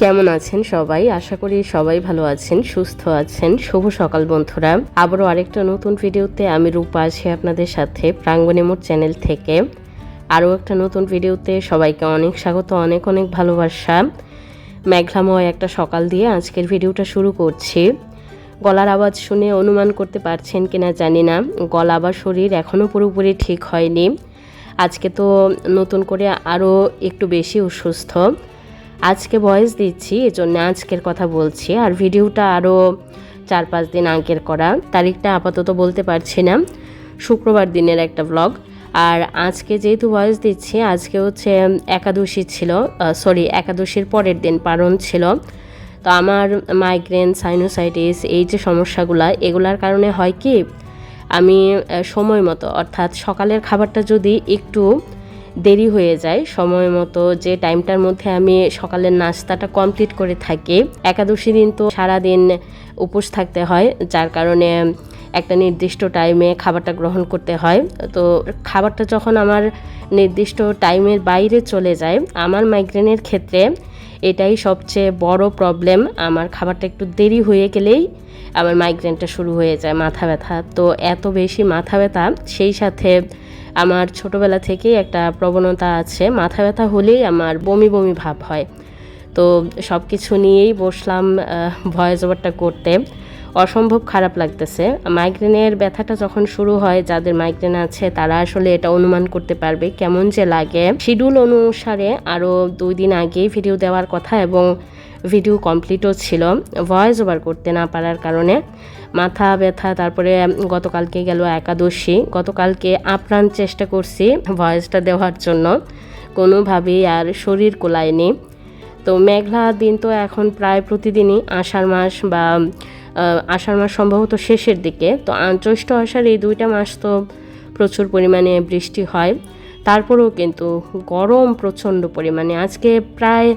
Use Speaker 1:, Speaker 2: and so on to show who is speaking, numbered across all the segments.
Speaker 1: কেমন আছেন সবাই? আশা করি সবাই ভালো আছেন, সুস্থ আছেন। শুভ সকাল বন্ধুরা। আবারও আরেকটা নতুন ভিডিওতে আমি রূপা আছি আপনাদের সাথে প্রাঙ্গণে মোট চ্যানেল থেকে। আরও একটা নতুন ভিডিওতে সবাইকে অনেক স্বাগত, অনেক অনেক ভালোবাসা। মেঘলাময় একটা সকাল দিয়ে আজকের ভিডিওটা শুরু করছি। গলার আওয়াজ শুনে অনুমান করতে পারছেন কিনা জানি না। গলা বা শরীর এখনও পুরোপুরি ঠিক হয়নি। আজকে তো নতুন করে আরও একটু বেশি অসুস্থ। আজকে ভয়েস দিচ্ছি, এজন্য আজকের কথা বলছি। আর ভিডিওটা আরও চার পাঁচ দিন আগের করা। তারিখটা আপাতত বলতে পারছি না। শুক্রবার দিনের একটা ব্লগ আর আজকে যেহেতু ভয়েস দিচ্ছি, আজকে হচ্ছে একাদশী ছিল সরি একাদশীর পরের দিন পারণ ছিল। তো আমার মাইগ্রেন সাইনোসাইটিস এই যে সমস্যাগুলো, এগুলার কারণে হয় কি, আমি সময় মতো, অর্থাৎ সকালের খাবারটা যদি একটু দেরি হয়ে যায়। সময় মতো যে টাইমটার মধ্যে আমি সকালের নাস্তাটা কমপ্লিট করে থাকি। একাদশী দিন তো সারাদিন উপোস থাকতে হয়, যার কারণে একটা নির্দিষ্ট টাইমে খাবারটা গ্রহণ করতে হয়। তো খাবারটা যখন আমার নির্দিষ্ট টাইমের বাইরে চলে যায়, আমার মাইগ্রেনের ক্ষেত্রে এটাই সবচেয়ে বড় প্রবলেম আমার খাবারটা একটু দেরি হয়ে গেলেই আমার মাইগ্রেনটা শুরু হয়ে যায়, মাথা ব্যথা। তো এত বেশি মাথা ব্যথা, সেই সাথে আমার ছোটবেলা থেকেই একটা প্রবণতা আছে। মাথা ব্যথা হলেই আমার বমি বমি ভাব হয়। তো সব কিছু নিয়েই বসলাম ভয়েস ওভারটা করতে। অসম্ভব খারাপ লাগতেছে। মাইগ্রেনের ব্যথাটা যখন শুরু হয়, যাদের মাইগ্রেন আছে, তারা আসলে এটা অনুমান করতে পারবে কেমন যে লাগে। শিডিউল অনুসারে আরও দুই দিন আগেই ভিডিও দেওয়ার কথা এবং ভিডিও কমপ্লিটও ছিল। ভয়েস ওভার করতে না পারার কারণে। মাথা ব্যথা, তারপরে গতকালকে গেল একাদশী। গতকালকে আপ্রাণ চেষ্টা করছি ভয়েসটা দেওয়ার জন্য। কোনোভাবেই আর শরীর কোলায়নি। তো মেঘলা দিন তো এখন প্রায় প্রতিদিনই আষাঢ় মাস বা আষাঢ় মাস সম্ভবত শেষের দিকে। তো জ্যৈষ্ঠ আষাঢ় এই দুইটা মাস তো প্রচুর পরিমাণে বৃষ্টি হয়। তারপরেও কিন্তু গরম প্রচণ্ড পরিমাণে। আজকে প্রায়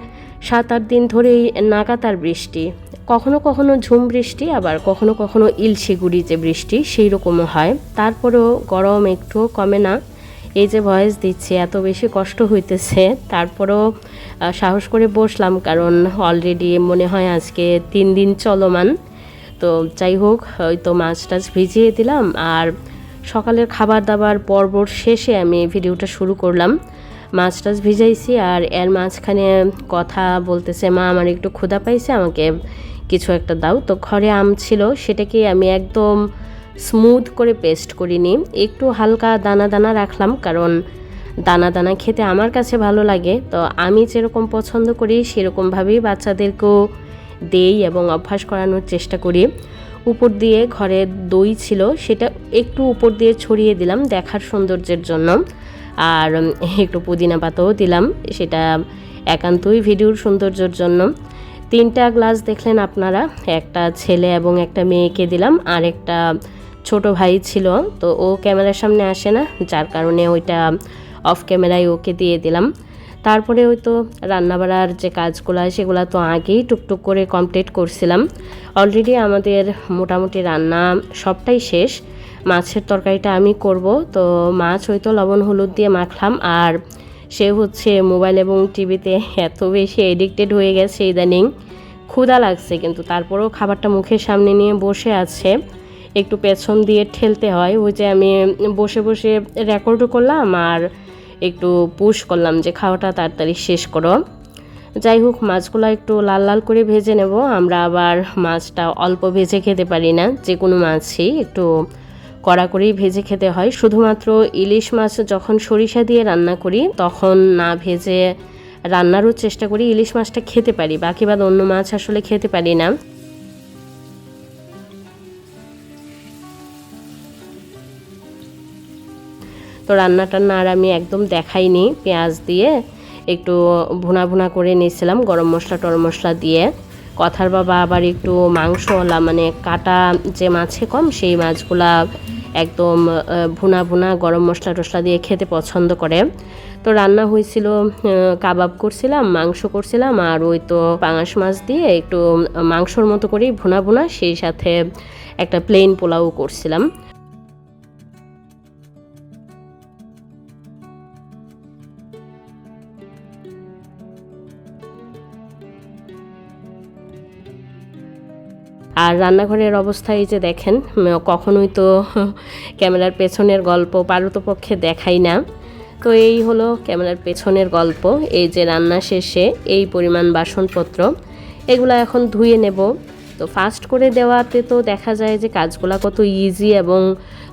Speaker 1: সাত আট দিন ধরেই নাগাতার বৃষ্টি। কখনো কখনো ঝুম বৃষ্টি, আবার কখনো কখনো ইলশিগুড়ি যে বৃষ্টি সেই রকমও হয়। তারপরেও গরম একটুও কমে না। এই যে ভয়েস দিচ্ছে, এত বেশি কষ্ট হইতেছে। তারপরেও সাহস করে বসলাম, কারণ অলরেডি মনে হয় আজকে তিন দিন চলমান। তো যাই হোক হয়তো মাছ টাছ ভিজিয়ে দিলাম, আর সকালের খাবার দাবার পর্বর শেষে আমি ভিডিওটা শুরু করলাম। মাছ টাছ ভিজাইছি আর এর মাঝখানে কথা বলতেছে, মা, আমার একটু ক্ষুধা পাইছে, আমাকে কিছু একটা দাও। তো ঘরে আম ছিল, সেটাকে আমি একদম স্মুথ করে পেস্ট করিনি। একটু হালকা দানা দানা রাখলাম, কারণ দানা দানা খেতে আমার কাছে ভালো লাগে। তো আমি যেরকম পছন্দ করি, সেরকমভাবেই বাচ্চাদেরকেও দেই এবং অভ্যাস করানোর চেষ্টা করি। উপর দিয়ে ঘরে দই ছিল, সেটা একটু উপর দিয়ে ছড়িয়ে দিলাম দেখার সৌন্দর্যের জন্য। আর একটু পুদিনা পাতাও দিলাম। সেটা একান্তই ভিডিওর সৌন্দর্যের জন্য। তিনটা গ্লাস দেখলেন আপনারা, একটা ছেলে এবং একটা মেয়েকে দিলাম। আর একটা ছোট ভাই ছিল, তো ও ক্যামেরার সামনে আসে না, যার কারণে ওইটা অফ ক্যামেরায় ওকে দিয়ে দিলাম। তারপরে ওই তো রান্নাবাড়ার যে কাজগুলো হয়, সেগুলো তো আগেই টুকটুক করে কমপ্লিট করছিলাম। অলরেডি আমাদের মোটামুটি রান্না সবটাই শেষ। মাছের তরকারিটা আমি করব। তো মাছ হয়তো লবণ, হলুদ দিয়ে মাখলাম। আর সে হচ্ছে মোবাইল এবং টিভিতে এত বেশি এডিক্টেড হয়ে গেছে ইদানিং। ক্ষুধা লাগছে কিন্তু, তারপরেও খাবারটা মুখের সামনে নিয়ে বসে আছে। একটু পেছন দিয়ে ঠেলতে হয়। ওই যে আমি বসে বসে রেকর্ডও করলাম আর একটু পুশ করলাম যে খাওয়াটা তাড়াতাড়ি শেষ করো। যাই হোক, মাছগুলো একটু লাল লাল করে ভেজে নেব। আমরা আবার মাছটা অল্প ভেজে খেতে পারি না যে কোনো মাছই। একটু কড়া করেই ভেজে খেতে হয়। শুধুমাত্র ইলিশ মাছ যখন সরিষা দিয়ে রান্না করি, তখন না ভেজে রান্নারও চেষ্টা করি ইলিশ মাছটা খেতে পারি। বাকি বাদ অন্য মাছ আসলে খেতে পারি না। তো রান্না টান্না আর আমি একদম দেখাইনি। পেঁয়াজ দিয়ে একটু ভুনা ভুনা করে নিয়েছিলাম, গরম মশলা টরম মশলা দিয়ে। কথার বাবা আবার একটু মাংসওয়ালা মানে কাটা যে মাছে কম, সেই মাছগুলা একদম ভুনা ভুনা গরম মশলা টশলা দিয়ে খেতে পছন্দ করে। তো রান্না হয়েছিল কাবাব করছিলাম, মাংস করছিলাম, আর ওই তো পাঙাশ মাছ দিয়ে একটু মাংসর মতো করেই ভুনা ভুনা, সেই সাথে একটা প্লেন পোলাও করছিলাম। আর রান্নাঘরের অবস্থা এই যে দেখেন কখনোই তো ক্যামেরার পেছনের গল্প পারতপক্ষে দেখাই না। তো এই হলো ক্যামেরার পেছনের গল্প, এই যে রান্না শেষে এই পরিমাণ বাসনপত্র। এগুলো এখন ধুয়ে নেব। তো ফাস্ট করে দেওয়াতে তো দেখা যায় যে কাজগুলো কত ইজি এবং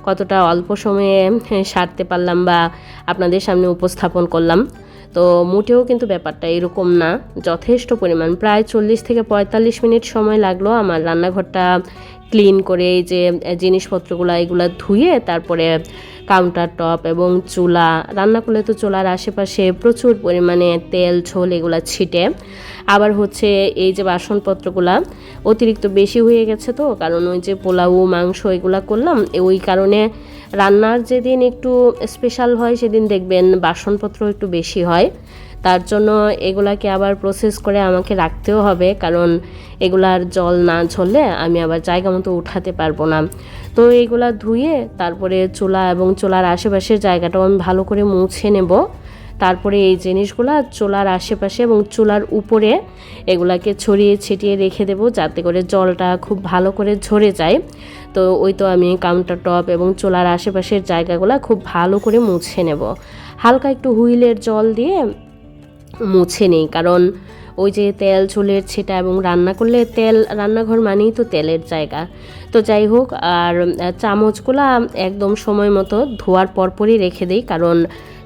Speaker 1: কতটা অল্প সময়ে সারতে পারলাম বা আপনাদের সামনে উপস্থাপন করলাম। তো মোটেও কিন্তু ব্যাপারটা এরকম না। যথেষ্ট পরিমাণ। প্রায় চল্লিশ থেকে পঁয়তাল্লিশ মিনিট সময় লাগল আমার রান্নাঘরটা ক্লিন করে এই যে জিনিসপত্রগুলো এগুলো ধুয়ে তারপরে কাউন্টার টপ এবং চুলা। রান্না করলে তো চুলার আশেপাশে প্রচুর পরিমাণে তেল, ঝোল এগুলো ছিটে। আবার হচ্ছে এই যে বাসনপত্রগুলা অতিরিক্ত বেশি হয়ে গেছে তো, কারণ ওই যে পোলাও, মাংস এগুলা করলাম ওই কারণে রান্নার যেদিন একটু স্পেশাল হয় সেদিন দেখবেন বাসনপত্র একটু বেশি হয়। তার জন্য এগুলাকে আবার প্রসেস করে আমাকে রাখতেও হবে, কারণ এগুলার জল না ঝরলে আমি আবার জায়গা মতো উঠাতে পারব না। তো এগুলা ধুয়ে তারপরে চোলা এবং চোলার আশেপাশের জায়গাটাও আমি ভালো করে মুছে নেব। তারপরে এই জিনিসগুলা চোলার আশেপাশে এবং চোলার উপরে এগুলাকে ছড়িয়ে ছিটিয়ে রেখে দেবো যাতে করে জলটা খুব ভালো করে ঝরে যায়। তো ওই তো আমি কাউন্টার টপ এবং চোলার আশেপাশের জায়গাগুলো খুব ভালো করে মুছে নেব। হালকা একটু হুইলের জল দিয়ে মুছে নেই কারণ ওই যে তেল, ঝোলের ছিটা এবং রান্না করলে তেল, রান্নাঘর মানেই তো তেলের জায়গা। তো যাই হোক, আর চামচগুলা একদম সময় মতো ধোয়ার পরপরই রেখে দিই, কারণ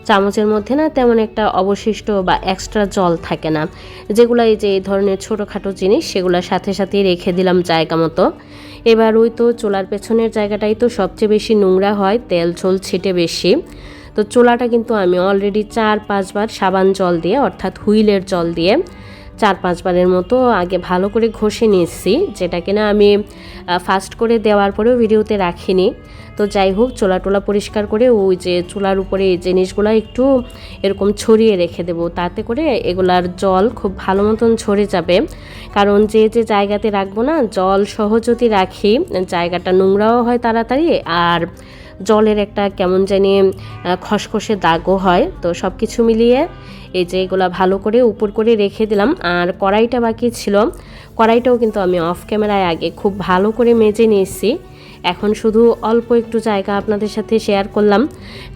Speaker 1: চামচের মধ্যে না তেমন একটা অবশিষ্ট বা এক্সট্রা জল থাকে না। যেগুলো এই যে এই ধরনের ছোটোখাটো জিনিস, সেগুলো সাথে সাথেই রেখে দিলাম জায়গা মতো। এবার ওই তো চোলার পেছনের জায়গাটাই তো সবচেয়ে বেশি নোংরা হয়, তেল, ঝোল ছিটে বেশি। তো চোলাটা কিন্তু আমি অলরেডি চার, পাঁচবার সাবান জল দিয়ে, অর্থাৎ হুইলের জল দিয়ে চার পাঁচবারের মতো আগে ভালো করে ঘষে নিয়েছি, যেটা কিনা আমি ফাস্ট করে দেওয়ার পরেও ভিডিওতে রাখিনি। তো যাই হোক, চোলা টোলা পরিষ্কার করে ওই যে চুলার উপরে এই জিনিসগুলো একটু এরকম ছড়িয়ে রেখে দেবো। তাতে করে এগুলার জল খুব ভালো মতন ঝরে যাবে। কারণ যে যে জায়গাতে রাখব না, জল সহ যদি রাখি, জায়গাটা নোংরাও হয় তাড়াতাড়ি আর জলের একটা কেমন জানি খসখসে দাগও হয়। তো সব কিছু মিলিয়ে এই যে এগুলো ভালো করে উপর করে রেখে দিলাম। আর কড়াইটা বাকি ছিল। কড়াইটাও কিন্তু আমি অফ ক্যামেরায় আগে খুব ভালো করে মেজে নিয়েছি। এখন শুধু অল্প একটু জায়গা আপনাদের সাথে শেয়ার করলাম।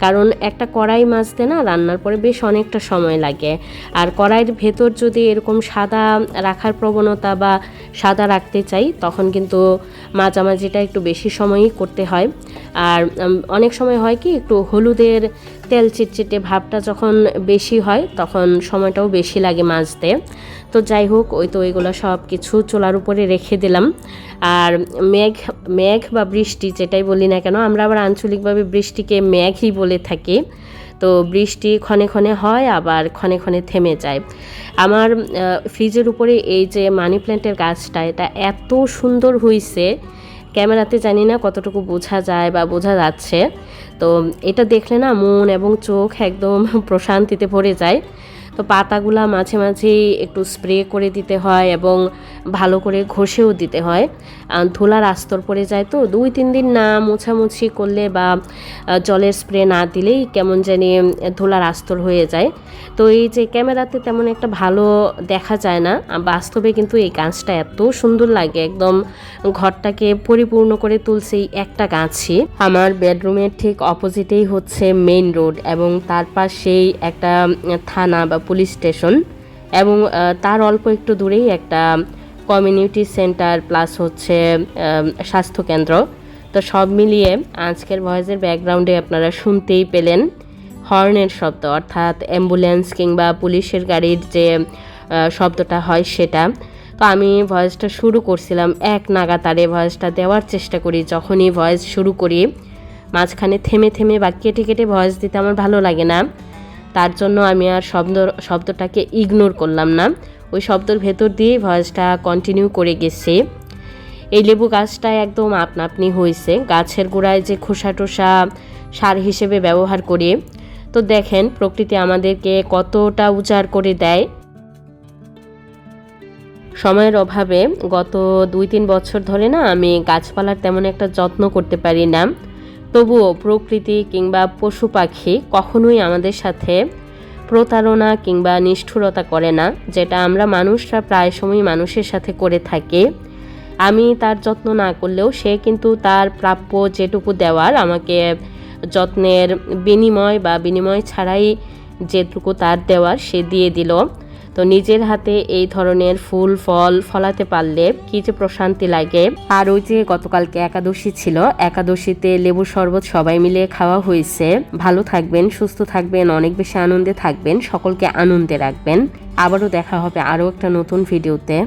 Speaker 1: কারণ একটা কড়াই মাজতে না রান্নার পরে বেশ অনেকটা সময় লাগে। আর কড়াইয়ের ভেতর যদি এরকম সাদা রাখার প্রবণতা বা সাদা রাখতে চাই, তখন কিন্তু মাঝামাঝিটা একটু বেশি সময়ই করতে হয়। আর অনেক সময় হয় কি, একটু হলুদের তেল চিটচিটে ভাবটা যখন বেশি হয়, তখন সময়টাও বেশি লাগে মাজতে। তো যাই হোক, ওই তো ওইগুলো সব কিছু চোলার উপরে রেখে দিলাম। আর মেঘ মেঘ বা বৃষ্টি যেটাই বলি না কেন, আমরা আবার আঞ্চলিকভাবে বৃষ্টিকে মেঘই বলে থাকি। তো বৃষ্টি ক্ষণে ক্ষণে হয়, আবার ক্ষণে ক্ষণে থেমে যায়। আমার ফ্রিজের উপরে এই যে মানি প্ল্যান্টের গাছটা, এটা এত সুন্দর হয়েছে ক্যামেরাতে জানি না কতটুকু বোঝা যায় বা বোঝা যাচ্ছে। তো এটা দেখলে না মন এবং চোখ একদম প্রশান্তিতে ভরে যায়। তো পাতাগুলা মাঝে মাঝে একটু স্প্রে করে দিতে হয় এবং ভালো করে ঘষেও দিতে হয়। ধুলার আস্তর পড়ে যায় তো, দুই, তিন দিন না মোছামুছি করলে বা জলের স্প্রে না দিলেই কেমন জানি ধুলার আস্তর হয়ে যায়। তো এই যে ক্যামেরাতে তেমন একটা ভালো দেখা যায় না বাস্তবে কিন্তু এই গাছটা এত সুন্দর লাগে, একদম ঘরটাকে পরিপূর্ণ করে তুলছে এই একটা গাছই। আমার বেডরুমের ঠিক অপোজিটেই হচ্ছে মেইন রোড এবং তার পাশেই একটা থানা বা পুলিশ স্টেশন এবং তার অল্প একটু দূরেই একটা কমিউনিটি সেন্টার প্লাস হচ্ছে স্বাস্থ্যকেন্দ্র তো সব মিলিয়ে আজকের ভয়েসের ব্যাকগ্রাউন্ডে আপনারা শুনতেই পেলেন হর্নের শব্দ, অর্থাৎ অ্যাম্বুলেন্স কিংবা পুলিশের গাড়ির যে শব্দটা হয় সেটা। তো আমি ভয়েসটা শুরু করছিলাম এক নাগাতারে ভয়েসটা দেওয়ার চেষ্টা করি, যখনই ভয়েস শুরু করি, মাঝখানে থেমে থেমে বা কেটে কেটে ভয়েস দিতে আমার ভালো লাগে না। তার জন্য আমি আর শব্দ, শব্দটাকে ইগনোর করলাম না। ওই শব্দের ভেতর দিয়েই ভয়েসটা কন্টিনিউ করে গেছে। এই লেবু গাছটা একদম আপনা আপনি হয়েছে। গাছের গোড়ায় যে খোসা টোসা সার হিসেবে ব্যবহার করি। তো দেখেন, প্রকৃতি আমাদেরকে কতটা উজাড় করে দেয়। সময়ের অভাবে গত দুই তিন বছর ধরে না আমি গাছপালার তেমন একটা যত্ন করতে পারি না। তবুও প্রকৃতি কিংবা পশু পাখি কখনোই আমাদের সাথে প্রতারণা কিংবা নিষ্ঠুরতা করে না, যেটা আমরা মানুষরা প্রায় সময় মানুষের সাথে করে থাকি। আমি তার যত্ন না করলেও সে কিন্তু তার প্রাপ্য যেটুকু দেওয়ার, আমাকে যত্নের বিনিময় বা বিনিময় ছাড়াই যেটুকু তার দেওয়ার সে দিয়ে দিল। তো নিজের হাতে এই ধরনের ফুল, ফল ফলাতে পারলে কি যে প্রশান্তি লাগে। আর ওই যে গতকালকে একাদশী ছিল, একাদশীতে লেবু শরবত সবাই মিলে খাওয়া হয়েছে। ভালো থাকবেন, সুস্থ থাকবেন, অনেক বেশি আনন্দে থাকবেন, সকলকে আনন্দে রাখবেন। আবারও দেখা হবে আরও একটা নতুন ভিডিওতে।